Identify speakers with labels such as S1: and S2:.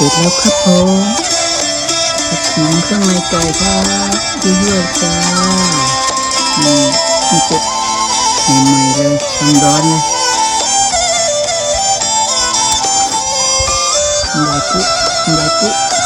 S1: สร็จแล้วครับผมผัดหนังเครื่องในไก่ครับยั่วๆจ้านี่นี่เจ็บใหม่ๆเลยทำร้อนเลยน้ำลายปุ๊บน้ำลายปุ๊บ